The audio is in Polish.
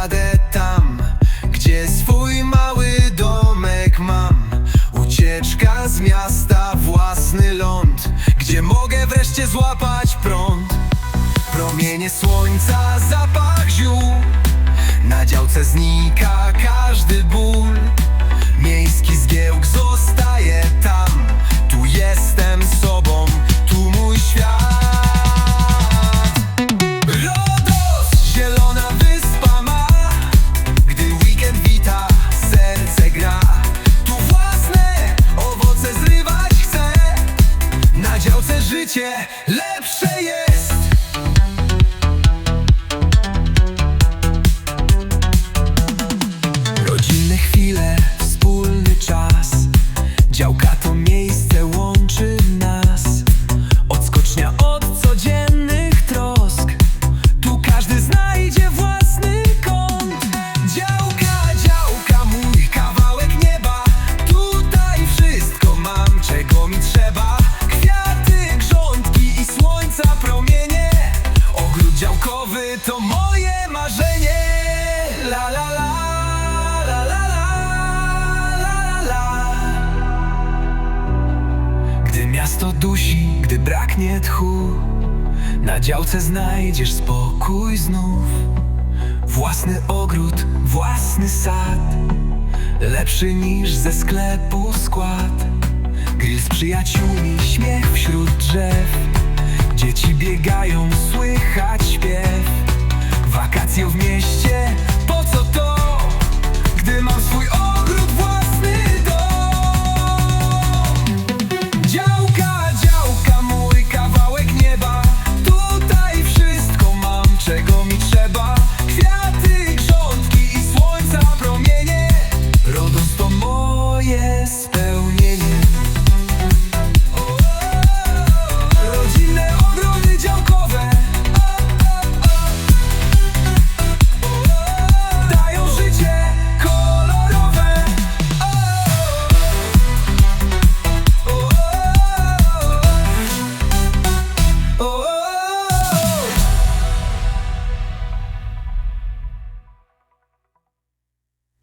jadę tam, gdzie swój mały domek mam. Ucieczka z miasta, własny ląd Gdzie mogę wreszcie złapać prąd. Promienie słońca, zapach ziół. Na działce znika każdy ból. Życie lepsze jest miasto dusi, gdy braknie tchu. Na działce znajdziesz spokój znów. Własny ogród, własny sad. Lepszy niż ze sklepu skład. Grill z przyjaciółmi, śmiech wśród drzew. Dzieci biegają, słychać